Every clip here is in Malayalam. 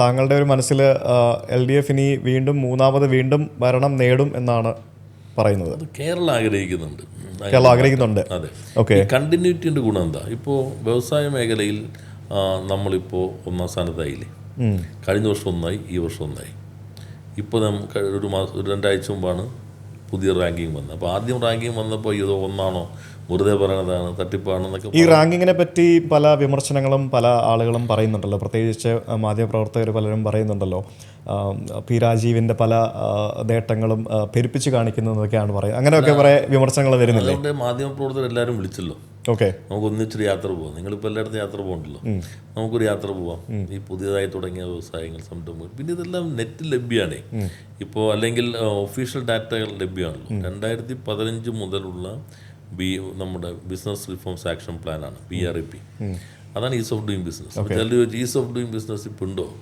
താങ്കളുടെ ഒരു മനസ്സിൽ എൽ ഡി എഫ് ഇനി വീണ്ടും മൂന്നാമത് വീണ്ടും ഭരണം നേടും എന്നാണ് പറയുന്നത്. കേരളം ആഗ്രഹിക്കുന്നുണ്ട്. കേരളം ആഗ്രഹിക്കുന്നുണ്ട്. അതെ. ഓക്കെ. കണ്ടിന്യൂറ്റിന്റെ ഗുണം എന്താ? ഇപ്പോൾ വ്യവസായ മേഖലയിൽ നമ്മളിപ്പോൾ ഒന്നാം സ്ഥാനത്തായില്ലേ? കഴിഞ്ഞ വർഷം ഒന്നായി ഈ വർഷം ഒന്നായി. ഇപ്പോൾ നമുക്ക് ഒരു മാസം ഒരു രണ്ടാഴ്ച മുമ്പാണ് പുതിയ റാങ്കിങ് വന്നത്. അപ്പോൾ ആദ്യം റാങ്കിങ് വന്നപ്പോൾ ഇത് ഒന്നാണോ വെറുതെ പറയണതാണ് തട്ടിപ്പാണെന്നൊക്കെ ഈ റാങ്കിങ്ങിനെ പറ്റി പല വിമർശനങ്ങളും പല ആളുകളും പറയുന്നുണ്ടല്ലോ. പ്രത്യേകിച്ച് മാധ്യമപ്രവർത്തകർ പലരും പറയുന്നുണ്ടല്ലോ. പി രാജീവിന്റെ പല നേട്ടങ്ങളും പെരുപ്പിച്ച് കാണിക്കുന്നതൊക്കെയാണ് പറയുന്നത് അങ്ങനെയൊക്കെ കുറേ വിമർശനങ്ങൾ വരുന്നില്ലേ? അതുകൊണ്ട് മാധ്യമപ്രവർത്തകർ എല്ലാവരും വിളിച്ചല്ലോ. ഓക്കെ. നമുക്ക് ഒന്നിച്ചൊരു യാത്ര പോവാം. നിങ്ങളിപ്പോൾ എല്ലായിടത്തും യാത്ര പോകണ്ടല്ലോ. നമുക്കൊരു യാത്ര പോവാം. ഈ പുതിയതായി തുടങ്ങിയ വ്യവസായങ്ങൾ സംരംഭങ്ങൾ. പിന്നെ ഇതെല്ലാം നെറ്റ് ലഭ്യമാണ് ഇപ്പോൾ അല്ലെങ്കിൽ ഒഫീഷ്യൽ ഡാറ്റകൾ ലഭ്യമാണല്ലോ. രണ്ടായിരത്തി പതിനഞ്ച് മുതലുള്ള ബി നമ്മുടെ ബിസിനസ് റിഫോംസ് ആക്ഷൻ പ്ലാനാണ് ബി ആർ ഇ പി അതാണ് ഈസ് ഓഫ് ഡൂയിങ് ബിസിനസ് ചിലർ ചോദിച്ചു ഈസ് ഓഫ് ഡൂയിങ് ബിസിനസ് ഇപ്പോൾ ഉണ്ടോ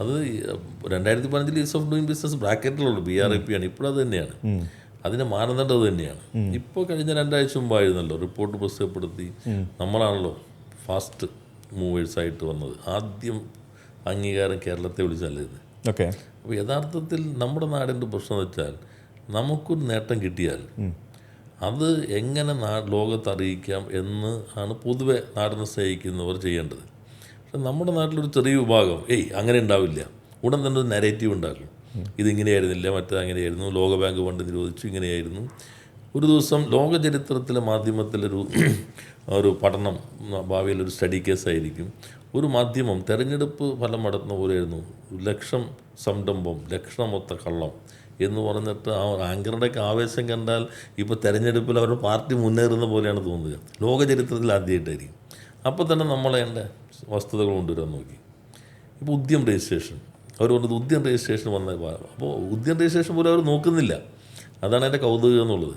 അത് രണ്ടായിരത്തി പതിനഞ്ചിൽ ഈസ് ഓഫ് ഡൂയിങ് ബിസിനസ് ബ്രാക്കറ്റിലുള്ളൂ ബി ആർ ഇ പി ആണ്. ഇപ്പോഴത് തന്നെയാണ്. അതിന്റെ മാനദണ്ഡം അത് തന്നെയാണ്. ഇപ്പോൾ കഴിഞ്ഞ രണ്ടാഴ്ച മുമ്പായിരുന്നല്ലോ റിപ്പോർട്ട് പ്രസിദ്ധപ്പെടുത്തി. നമ്മളാണല്ലോ ഫാസ്റ്റ് മൂവേഴ്സായിട്ട് വന്നത്. ആദ്യം അംഗീകാരം കേരളത്തെ വിളിച്ചല്ലേ ഇത്? ഓക്കെ അപ്പോൾ യഥാർത്ഥത്തിൽ നമ്മുടെ നാടിന്റെ പ്രശ്നം എന്ന് വെച്ചാൽ നമുക്കൊരു നേട്ടം കിട്ടിയാൽ അത് എങ്ങനെ നാ ലോകത്ത് അറിയിക്കാം എന്ന് ആണ് പൊതുവെ നാടിനെ സ്നേഹിക്കുന്നവർ ചെയ്യേണ്ടത്. പക്ഷെ നമ്മുടെ നാട്ടിലൊരു ചെറിയ വിഭാഗം ഏയ് അങ്ങനെ ഉണ്ടാവില്ല. ഉടൻ തന്നെ ഒരു നെരേറ്റീവ് ഉണ്ടാക്കും ഇതിങ്ങനെയായിരുന്നില്ല മറ്റേ അങ്ങനെയായിരുന്നു. ലോകബാങ്ക് ഫണ്ട് നിരോധിച്ചു ഇങ്ങനെയായിരുന്നു. ഒരു ദിവസം ലോക ചരിത്രത്തിലെ മാധ്യമത്തിലൊരു ഒരു പഠനം ഭാവിയിൽ ഒരു സ്റ്റഡി കേസായിരിക്കും ഒരു മാധ്യമം തെരഞ്ഞെടുപ്പ് ഫലം നടത്തുന്ന പോലെയായിരുന്നു. ലക്ഷം സംരംഭം ലക്ഷണമൊത്ത കള്ളം. എന്ന് പറഞ്ഞിട്ട് ആ ആങ്കറുടെയൊക്കെ ആവേശം കണ്ടാൽ ഇപ്പോൾ തെരഞ്ഞെടുപ്പിൽ അവരുടെ പാർട്ടി മുന്നേറുന്ന പോലെയാണ് തോന്നുക. ലോക ചരിത്രത്തിൽ ആദ്യമായിട്ടായിരിക്കും. അപ്പോൾ തന്നെ നമ്മളെ എന്റെ വസ്തുതകൾ കൊണ്ടുവരാൻ നോക്കി. ഇപ്പോൾ ഉദ്യം രജിസ്ട്രേഷൻ. അവർ പറഞ്ഞത് ഉദ്യം രജിസ്ട്രേഷൻ വന്ന അപ്പോൾ ഉദ്യം രജിസ്ട്രേഷൻ പോലും അവർ നോക്കുന്നില്ല. അതാണ് എന്റെ കൗതുകം എന്നുള്ളത്.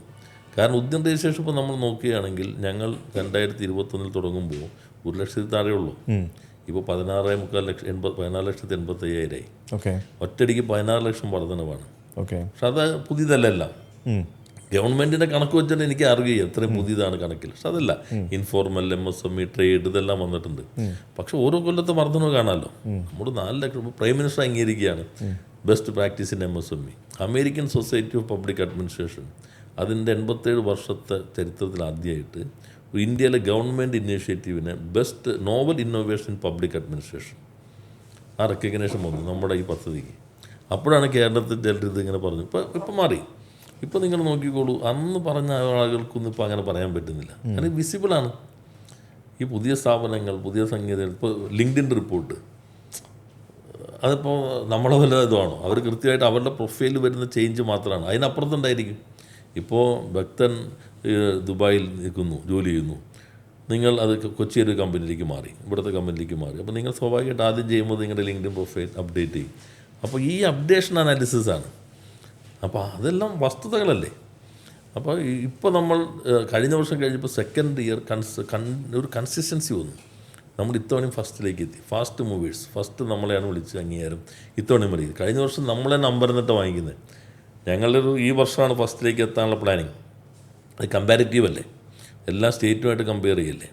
കാരണം ഉദ്യം രജിസ്ട്രേഷൻ ഇപ്പോൾ നമ്മൾ നോക്കുകയാണെങ്കിൽ ഞങ്ങൾ രണ്ടായിരത്തി ഇരുപത്തൊന്നിൽ തുടങ്ങുമ്പോൾ ഒരു ലക്ഷത്തിൽ താഴെയുള്ളൂ ഇപ്പോൾ പതിനാറ് മുക്കാൽ ലക്ഷം എൺപത് പതിനാല് ലക്ഷത്തി എൺപത്തി അയ്യായിരമായി ഓക്കെ. ഒറ്റയടിക്ക് പതിനാറ് ലക്ഷം വർധനവാണ്. ഓക്കെ. പക്ഷെ അത് പുതിയതല്ല ഗവൺമെന്റിന്റെ കണക്ക് വെച്ചിട്ട് എനിക്ക് അറിയുക എത്രയും പുതിയതാണ് കണക്കിൽ പക്ഷെ അതല്ല. Informal M S M E trade ഇതെല്ലാം വന്നിട്ടുണ്ട്. പക്ഷെ ഓരോ കൊല്ലത്തെ വർധനവ് കാണാമല്ലോ നമ്മുടെ നാല് ലക്ഷം prime minister അംഗീകരിക്കുകയാണ്. Best practice in M S M E American Society of Public Administration അതിന്റെ എൺപത്തേഴ് വർഷത്തെ ചരിത്രത്തിൽ ആദ്യമായിട്ട് ഇന്ത്യയിലെ government ഇനീഷ്യേറ്റീവിന് best novel innovation public administration ആ റെക്കഗ്നേഷൻ വന്നു. നമ്മുടെ ഈ പദ്ധതിക്ക്. അപ്പോഴാണ് കേരളത്തിൽ ചിലർ ഇങ്ങനെ പറഞ്ഞു ഇപ്പം ഇപ്പം മാറി. ഇപ്പം നിങ്ങൾ നോക്കിക്കോളൂ അന്ന് പറഞ്ഞ ആളുകൾക്കൊന്നും ഇപ്പം അങ്ങനെ പറയാൻ പറ്റുന്നില്ല. കാരണം വിസിബിളാണ് ഈ പുതിയ സ്ഥാപനങ്ങൾ പുതിയ സംഗീതങ്ങൾ ഇപ്പോൾ ലിങ്ക്ഡിൻ റിപ്പോർട്ട്. അതിപ്പോൾ നമ്മളെ വല്ല ഇതുവാണോ? അവർ കൃത്യമായിട്ട് അവരുടെ പ്രൊഫൈലിൽ വരുന്ന ചേഞ്ച് മാത്രമാണ്. അതിനപ്പുറത്തുണ്ടായിരിക്കും. ഇപ്പോൾ ഭക്തൻ ദുബായിൽ നിൽക്കുന്നു ജോലി ചെയ്യുന്നു. നിങ്ങൾ അത് കൊച്ചി ഒരു കമ്പനിയിലേക്ക് മാറി ഇവിടുത്തെ കമ്പനിയിലേക്ക് മാറി. അപ്പോൾ നിങ്ങൾ സ്വാഭാവികമായിട്ട് ആദ്യം ചെയ്യുമ്പോൾ നിങ്ങളുടെ ലിങ്ക്ഡിൻ പ്രൊഫൈൽ അപ്ഡേറ്റ് ചെയ്യും. അപ്പോൾ ഈ അപ്ഡേഷൻ അനാലിസിസ് ആണ്. അപ്പോൾ അതെല്ലാം വസ്തുതകളല്ലേ? അപ്പോൾ ഇപ്പോൾ നമ്മൾ കഴിഞ്ഞ വർഷം കഴിഞ്ഞപ്പോൾ സെക്കൻഡ് ഇയർ കൺസ് കൺ ഒരു കൺസിസ്റ്റൻസി വന്നു. നമ്മൾ ഇത്തവണയും ഫസ്റ്റിലേക്ക് എത്തി ഫാസ്റ്റ് മൂവീസ് ഫസ്റ്റ് നമ്മളെയാണ് വിളിച്ച് അംഗീകാരം. ഇത്തവണയും വിളിക്കുന്നത് കഴിഞ്ഞ വർഷം നമ്മളെ നമ്പർ എന്നിട്ട് വാങ്ങിക്കുന്നത് ഞങ്ങളൊരു ഈ വർഷമാണ് ഫസ്റ്റിലേക്ക് എത്താനുള്ള പ്ലാനിങ് അത് കമ്പാരിറ്റീവ് അല്ലേ? എല്ലാ സ്റ്റേറ്റുമായിട്ട് കമ്പയർ ചെയ്യല്ലേ?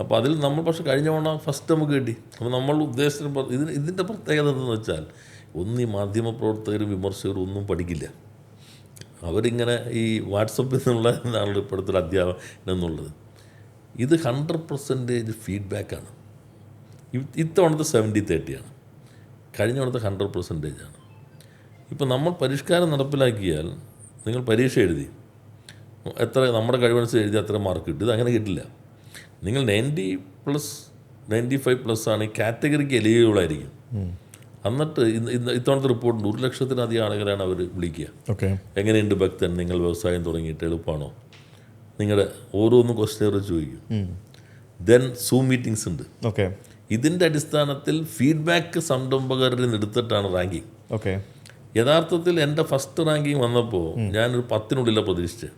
അപ്പോൾ അതിൽ നമ്മൾ പക്ഷേ കഴിഞ്ഞ തവണ ഫസ്റ്റ് നമുക്ക് കിട്ടി. അപ്പോൾ നമ്മൾ ഉദ്ദേശിച്ച ഇതിന് ഇതിന്റെ പ്രത്യേകത എന്തെന്ന് വെച്ചാൽ ഒന്ന് ഈ മാധ്യമ പ്രവർത്തകരും വിമർശകരും ഒന്നും പഠിക്കില്ല. അവരിങ്ങനെ ഈ വാട്സപ്പിൽ നിന്നുള്ള എന്നാണ് ഇപ്പോഴത്തെ അധ്യാപനം എന്നുള്ളത്. ഇത് ഹൺഡ്രഡ് പെർസെന്റേജ് ഫീഡ്ബാക്കാണ്. ഇത്തവണത്തെ സെവന്റി തേർട്ടിയാണ്. കഴിഞ്ഞ തവണത്തെ ഹൺഡ്രഡ് പെർസെന്റേജ് ആണ് ഇപ്പോൾ നമ്മൾ പരിഷ്കാരം നടപ്പിലാക്കിയാൽ നിങ്ങൾ പരീക്ഷ എഴുതി. എത്ര നമ്മുടെ കഴിവനുസരിച്ച് എഴുതി അത്ര മാർക്ക് കിട്ടും. ഇത് അങ്ങനെ കിട്ടില്ല. നിങ്ങൾ ninety plus ninety five plus ആണ് ഈ കാറ്റഗറിക്ക് എലിജിബിൾ ആയിരിക്കും. എന്നിട്ട് ഇന്ന് ഇന്ന് ഇത്തവണത്തെ റിപ്പോർട്ടുണ്ട് ഒരു ലക്ഷത്തിലധികം ആളുകളാണ് അവർ വിളിക്കുക. ഓക്കെ. എങ്ങനെയുണ്ട് ഭക്തൻ? നിങ്ങൾ വ്യവസായം തുടങ്ങിയിട്ട് എളുപ്പമാണോ? നിങ്ങളുടെ ഓരോന്നും ക്വസ്റ്റ്യർ ചോദിക്കും. ദെൻ സൂം മീറ്റിംഗ്സ് ഉണ്ട്. ഓക്കെ. ഇതിന്റെ അടിസ്ഥാനത്തിൽ ഫീഡ്ബാക്ക് സംരംഭകരിൽ നിന്ന് എടുത്തിട്ടാണ് റാങ്കിങ് ഓക്കെ. യഥാർത്ഥത്തിൽ എന്റെ ഫസ്റ്റ് റാങ്കിങ് വന്നപ്പോൾ ഞാനൊരു പത്തിനുള്ളിലാണ് പ്രതീക്ഷിച്ചത്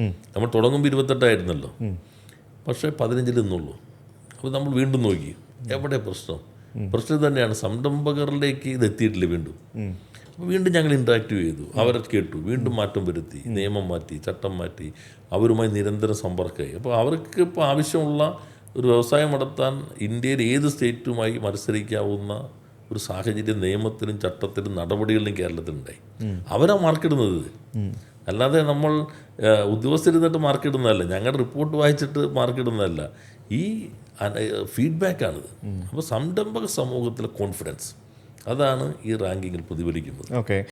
നമ്മൾ തുടങ്ങുമ്പോൾ ഇരുപത്തെട്ടായിരുന്നല്ലോ. പക്ഷേ പതിനഞ്ചിൽ നിന്നുള്ളൂ. അപ്പോൾ നമ്മൾ വീണ്ടും നോക്കി. എവിടെ പ്രശ്നം? പ്രശ്നം തന്നെയാണ്. സംരംഭകരിലേക്ക് ഇത് എത്തിയിട്ടില്ല വീണ്ടും. അപ്പോൾ വീണ്ടും ഞങ്ങൾ ഇൻട്രാക്റ്റീവ് ചെയ്തു. അവരെ കേട്ടു. വീണ്ടും മാറ്റം വരുത്തി. നിയമം മാറ്റി ചട്ടം മാറ്റി. അവരുമായി നിരന്തരം സമ്പർക്കമായി. അപ്പോൾ അവർക്ക് ഇപ്പോൾ ആവശ്യമുള്ള ഒരു വ്യവസായം നടത്താൻ ഇന്ത്യയിൽ ഏത് സ്റ്റേറ്റുമായി മത്സരിക്കാവുന്ന ഒരു സാഹചര്യം നിയമത്തിലും ചട്ടത്തിലും നടപടികളിലും കേരളത്തിലുണ്ടായി. അവരാ മാർക്കിടുന്നത്. അല്ലാതെ നമ്മൾ ഉദ്യോഗസ്ഥരുന്നിട്ട് മാർക്കിടുന്നതല്ല. ഞങ്ങളുടെ റിപ്പോർട്ട് വായിച്ചിട്ട് മാർക്കിടുന്നതല്ല. ഈ ഫീഡ്ബാക്കാണിത്. അപ്പോൾ സംരംഭക സമൂഹത്തിലെ കോൺഫിഡൻസ് അതാണ് ഈ റാങ്കിങ്ങിൽ പ്രതിഫലിക്കുന്നത്. ഓക്കെ.